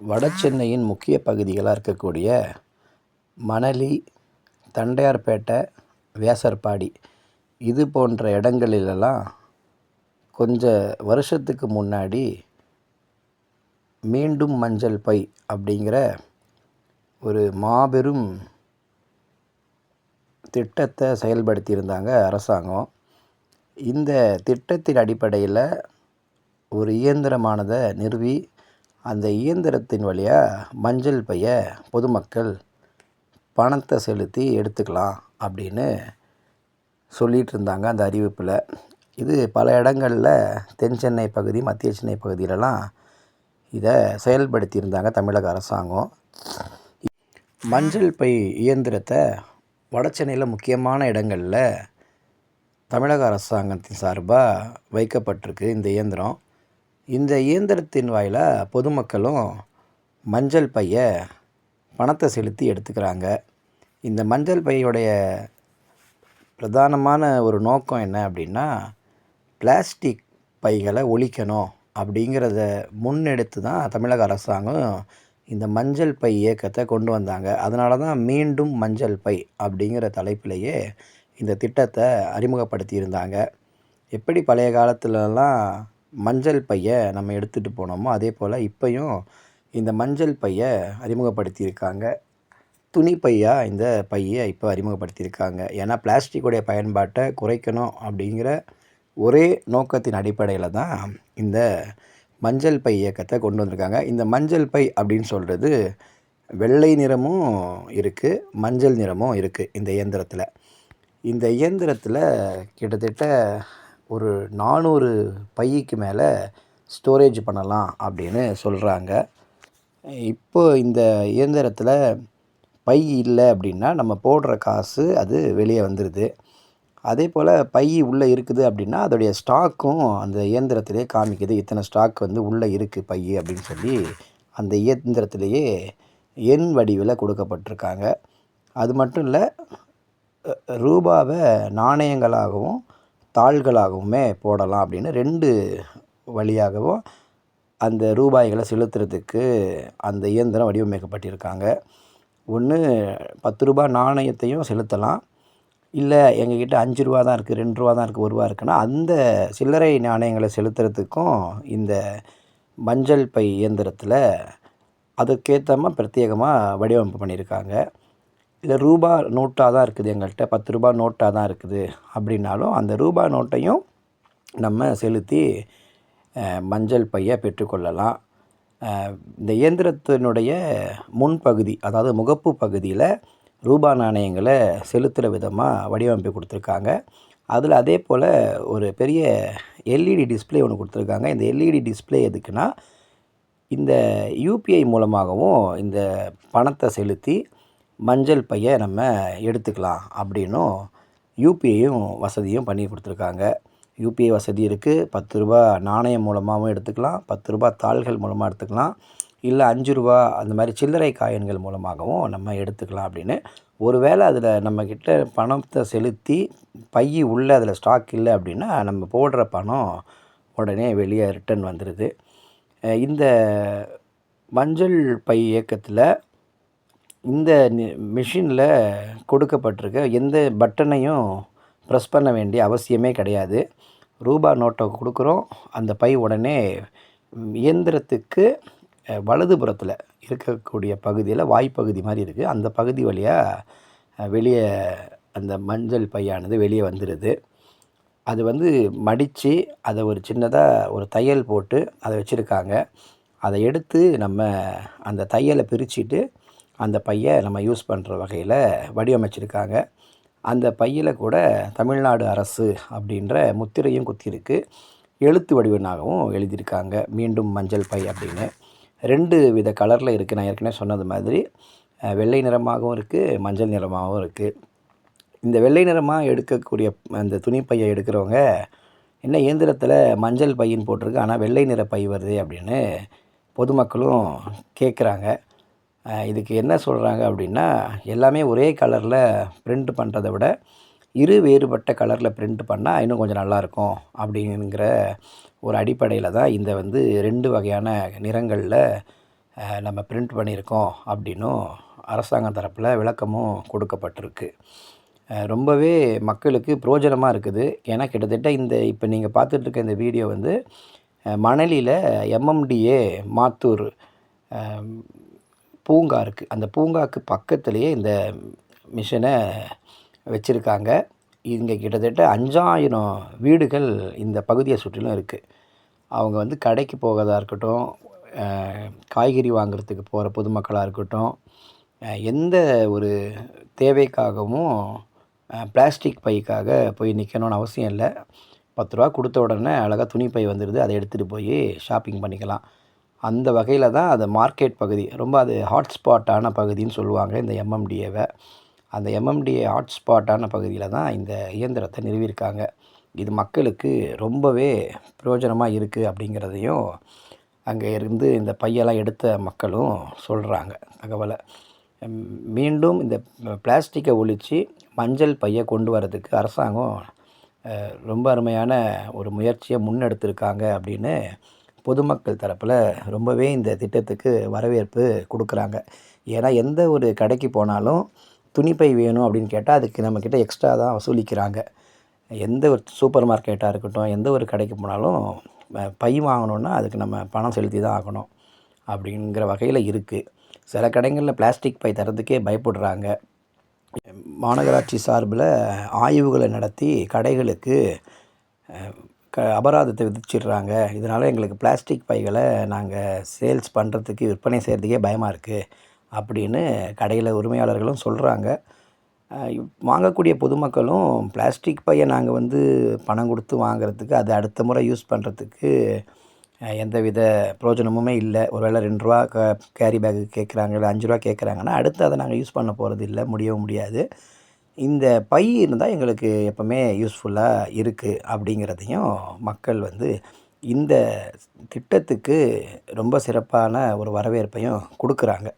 வட சென்னையின் முக்கிய பகுதிகளாக இருக்கக்கூடிய மணலி தண்டையார்பேட்டை வேசற்பாடி இது போன்ற இடங்களிலெல்லாம் கொஞ்ச வருஷத்துக்கு முன்னாடி மீண்டும் மஞ்சள் பை அப்படிங்கிற ஒரு மாபெரும் திட்டத்தை செயல்படுத்தியிருந்தாங்க அரசாங்கம். இந்த திட்டத்தின் அடிப்படையில் ஒரு இயந்திரமானதை நிறுவி அந்த இயந்திரத்தின் வழியாக மஞ்சள் பையை பொதுமக்கள் பணத்தை செலுத்தி எடுத்துக்கலாம் அப்படின்னு சொல்லிகிட்டு இருந்தாங்க அந்த அறிவிப்பில். இது பல இடங்களில் தென் சென்னை பகுதி மத்திய சென்னை பகுதியிலலாம் இதை செயல்படுத்தியிருந்தாங்க தமிழக அரசாங்கம். மஞ்சள் பை இயந்திரத்தை வட சென்னையில் முக்கியமான இடங்களில் தமிழக அரசாங்கத்தின் சார்பாக வைக்கப்பட்டிருக்கு இந்த இயந்திரம். இந்த இயந்திரத்தின் வாயிலாக பொதுமக்களும் மஞ்சள் பையை பணத்தை செலுத்தி எடுத்துக்கிறாங்க. இந்த மஞ்சள் பையுடைய பிரதானமான ஒரு நோக்கம் என்ன அப்படின்னா பிளாஸ்டிக் பைகளை ஒழிக்கணும் அப்படிங்கிறத முன்னெடுத்து தான் தமிழக அரசாங்கம் இந்த மஞ்சள் பை இயக்கத்தை கொண்டு வந்தாங்க. அதனால தான் மீண்டும் மஞ்சள் பை அப்படிங்கிற தலைப்பிலேயே இந்த திட்டத்தை அறிமுகப்படுத்தியிருந்தாங்க. எப்படி பழைய காலத்துலலாம் மஞ்சள் பையை நம்ம எடுத்துகிட்டு போனோமோ அதே போல் இப்போயும் இந்த மஞ்சள் பையை அறிமுகப்படுத்தியிருக்காங்க. துணி பையாக இந்த பையை இப்போ அறிமுகப்படுத்தியிருக்காங்க. ஏன்னா பிளாஸ்டிக்குடைய பயன்பாட்டை குறைக்கணும் அப்படிங்கிற ஒரே நோக்கத்தின் அடிப்படையில் தான் இந்த மஞ்சள் பை இயக்கத்தை கொண்டு வந்திருக்காங்க. இந்த மஞ்சள் பை அப்படின்னு சொல்கிறது வெள்ளை நிறமும் இருக்குது மஞ்சள் நிறமும் இருக்குது இந்த இயந்திரத்தில். இந்த இயந்திரத்தில் கிட்டத்தட்ட ஒரு நானூறு பைக்கு மேலே ஸ்டோரேஜ் பண்ணலாம் அப்படின்னு சொல்கிறாங்க இப்போ இந்த இயந்திரத்தில் பை இல்லை அப்படின்னா நம்ம போடுற காசு அது வெளியே வந்துடுது அதே போல் பை உள்ளே இருக்குது அப்படின்னா அதோடைய ஸ்டாக்கும் அந்த இயந்திரத்திலே காமிக்குது. இத்தனை ஸ்டாக் வந்து உள்ளே இருக்குது பை அப்படின்னு சொல்லி அந்த இயந்திரத்திலேயே எண் வடிவில் கொடுக்கப்பட்டிருக்காங்க. அது மட்டும் இல்லை ரூபாவை நாணயங்களாகவும் தாள்களாகவுமே போடலாம் அப்படின்னு ரெண்டு வழியாகவும் அந்த ரூபாய்களை செலுத்துறதுக்கு அந்த இயந்திரம் வடிவமைக்கப்பட்டிருக்காங்க. ஒன்று பத்து ரூபா நாணயத்தையும் செலுத்தலாம். இல்லை எங்ககிட்ட அஞ்சு ரூபா தான் இருக்குது ரெண்டு ரூபா தான் இருக்குது ஒரு ரூபா இருக்குன்னா அந்த சில்லறை நாணயங்களை செலுத்துறதுக்கும் இந்த மஞ்சள் பை இயந்திரத்தில் அதுக்கேற்ற பிரத்யேகமாக வடிவமைப்பு பண்ணியிருக்காங்க இல்லை ரூபா நோட்டாக தான் இருக்குது எங்கள்கிட்ட. பத்து ரூபா நோட்டாக தான் இருக்குது. அப்படின்னாலும் அந்த ரூபா நோட்டையும் நம்ம செலுத்தி மஞ்சள் பையை பெற்றுக்கொள்ளலாம் இந்த இயந்திரத்தினுடைய முன்பகுதி அதாவது முகப்பு பகுதியில் ரூபா நாணயங்களை செலுத்துகிற விதமாக வடிவமைப்பு கொடுத்துருக்காங்க. அதில் அதே போல் ஒரு பெரிய எல்இடி டிஸ்பிளே ஒன்று கொடுத்துருக்காங்க. இந்த எல்இடி டிஸ்பிளே எதுக்குன்னா இந்த யூபிஐ மூலமாகவும் இந்த பணத்தை செலுத்தி மஞ்சள் பையை நம்ம எடுத்துக்கலாம் அப்படின்னும் யூபிஐயும் வசதியும் பண்ணி கொடுத்துருக்காங்க. யூபிஐ வசதி இருக்குது பத்து ரூபா நாணயம் மூலமாகவும் எடுத்துக்கலாம். பத்து ரூபா தாள்கள் மூலமாக எடுத்துக்கலாம். இல்லை அஞ்சு ரூபா அந்த மாதிரி சில்லறை காயின்கள் மூலமாகவும் நம்ம எடுத்துக்கலாம் அப்படின்னு. ஒருவேளை அதில் நம்மக்கிட்ட பணத்தை செலுத்தி பை உள்ளே அதில் ஸ்டாக் இல்லை அப்படின்னா நம்ம போடுற பணம் உடனே வெளியே ரிட்டர்ன் வந்துடுது இந்த மஞ்சள் பை இயக்கத்தில் இந்த மிஷினில் கொடுக்கப்பட்டிருக்க எந்த பட்டனையும் ப்ரெஸ் பண்ண வேண்டிய அவசியமே கிடையாது. ரூபா நோட்டை கொடுக்குறோம். அந்த பை உடனே இயந்திரத்துக்கு வலதுபுறத்தில் இருக்கக்கூடிய பகுதியில் வாய்ப்பகுதி மாதிரி இருக்குது அந்த பகுதி வழியாக வெளியே அந்த மஞ்சள் பையானது வெளியே வந்துடுது அது வந்து மடித்து அதை ஒரு சின்னதாக ஒரு தையல் போட்டு அதை வச்சுருக்காங்க. அதை எடுத்து நம்ம அந்த தையலை பிரிச்சுட்டு அந்த பையை நம்ம யூஸ் பண்ணுற வகையில் வடிவமைச்சிருக்காங்க. அந்த பையில் கூட தமிழ்நாடு அரசு அப்படின்ற முத்திரையும் குத்திருக்கு எழுத்து வடிவனாகவும் எழுதியிருக்காங்க. மீண்டும் மஞ்சள் பை அப்படின்னு. ரெண்டு வித கலரில் இருக்குது. நான் ஏற்கனவே சொன்னது மாதிரி வெள்ளை நிறமாகவும் இருக்குது மஞ்சள் நிறமாகவும் இருக்குது. இந்த வெள்ளை நிறமாக எடுக்கக்கூடிய அந்த துணி பையை எடுக்கிறவங்க என்ன இயந்திரத்தில் மஞ்சள் பையின்னு போட்டிருக்கு. ஆனால் வெள்ளை நிற பை வருது அப்படின்னு பொதுமக்களும் கேட்குறாங்க. இதுக்கு என்ன சொல்கிறாங்க அப்படின்னா எல்லாமே ஒரே கலரில் பிரிண்ட் பண்ணுறத விட இரு வேறுபட்ட கலரில் பிரிண்ட் பண்ணால் இன்னும் கொஞ்சம் நல்லாயிருக்கும் அப்படிங்கிற ஒரு அடிப்படையில் தான் இந்த வந்து ரெண்டு வகையான நிறங்களில் நம்ம பிரிண்ட் பண்ணியிருக்கோம் அப்படின்னும் அரசாங்கம் தரப்பில் விளக்கமும் கொடுக்கப்பட்டிருக்கு. ரொம்பவே மக்களுக்கு பிரயோஜனமாக இருக்குது. ஏன்னா கிட்டத்தட்ட இந்த இப்போ நீங்கள் பார்த்துட்ருக்க இந்த வீடியோ வந்து மணலியில் எம்எம்டிஏ மாத்தூர் பூங்கா இருக்குது அந்த பூங்காக்கு பக்கத்துலேயே இந்த மிஷினை வச்சுருக்காங்க. இங்கே கிட்டத்தட்ட அஞ்சாயிரம் வீடுகள் இந்த பகுதியை சுற்றிலும் இருக்குது அவங்க வந்து கடைக்கு போகிறதா இருக்கட்டும் காய்கறி வாங்குறதுக்கு போகிற பொதுமக்களாக இருக்கட்டும் எந்த ஒரு தேவைக்காகவும் பிளாஸ்டிக் பைக்காக போய் நிற்கணும்னு அவசியம் இல்லை. பத்து ரூபா கொடுத்த உடனே அழகாக துணி பை வந்துடுது அதை எடுத்துகிட்டு போய் ஷாப்பிங் பண்ணிக்கலாம். அந்த வகையில் தான் அது மார்க்கெட் பகுதி. ரொம்ப அது ஹாட்ஸ்பாட்டான பகுதின்னு சொல்லுவாங்க இந்த எம்எம்டிஏவை அந்த எம்எம்டிஏ ஹாட்ஸ்பாட்டான பகுதியில் தான் இந்த இயந்திரத்தை நிறுவியிருக்காங்க. இது மக்களுக்கு ரொம்பவே பிரயோஜனமாக இருக்குது அப்படிங்கிறதையும் அங்கே இருந்து இந்த பையெல்லாம் எடுத்த மக்களும் சொல்கிறாங்க தகவலை. மீண்டும் இந்த பிளாஸ்டிக்கை ஒழித்து மஞ்சள் பையை கொண்டு வரதுக்கு அரசாங்கம் ரொம்ப அருமையான ஒரு முயற்சியை முன்னெடுத்திருக்காங்க அப்படின்னு பொதுமக்கள் தரப்பில் ரொம்பவே இந்த திட்டத்துக்கு வரவேற்பு கொடுக்குறாங்க. ஏன்னா எந்த ஒரு கடைக்கு போனாலும் துணிப்பை வேணும் அப்படின்னு கேட்டால் அதுக்கு நம்மக்கிட்ட எக்ஸ்ட்ரா தான் வசூலிக்கிறாங்க. எந்த ஒரு சூப்பர் மார்க்கெட்டாக இருக்கட்டும் எந்த ஒரு கடைக்கு போனாலும் பை வாங்கணுன்னா அதுக்கு நம்ம பணம் செலுத்தி தான் ஆகணும் அப்படிங்கிற வகையில் இருக்குது சில கடைகளில் பிளாஸ்டிக் பை தரத்துக்கே பயப்படுறாங்க. மாநகராட்சி சார்பில் ஆய்வுகளை நடத்தி கடைகளுக்கு க அபராதத்தை விதிச்சிடுறாங்க. இதனால் எங்களுக்கு பிளாஸ்டிக் பைகளை நாங்கள் சேல்ஸ் பண்ணுறதுக்கு விற்பனை செய்கிறதுக்கே பயமாக இருக்குது அப்படின்னு கடையில் உரிமையாளர்களும் சொல்கிறாங்க வாங்கக்கூடிய பொதுமக்களும் பிளாஸ்டிக் பையை நாங்கள் வந்து பணம் கொடுத்து வாங்குறதுக்கு அது அடுத்த முறை யூஸ் பண்ணுறதுக்கு எந்தவித பிரயோஜனமுமே இல்லை. ஒருவேளை ரெண்டு ரூபா க கேரி பேக்கு கேட்குறாங்க இல்லை அஞ்சு ரூபா கேட்குறாங்கன்னா அடுத்து அதை நாங்கள் யூஸ் பண்ண போகிறது இல்லை முடியவும் முடியாது. இந்த பை இருந்தால் எங்களுக்கு எப்போவுமே யூஸ்ஃபுல்லாக இருக்குது அப்படிங்கிறதையும் மக்கள் வந்து இந்த திட்டத்துக்கு ரொம்ப சிறப்பான ஒரு வரவேற்பையும் கொடுக்குறாங்க.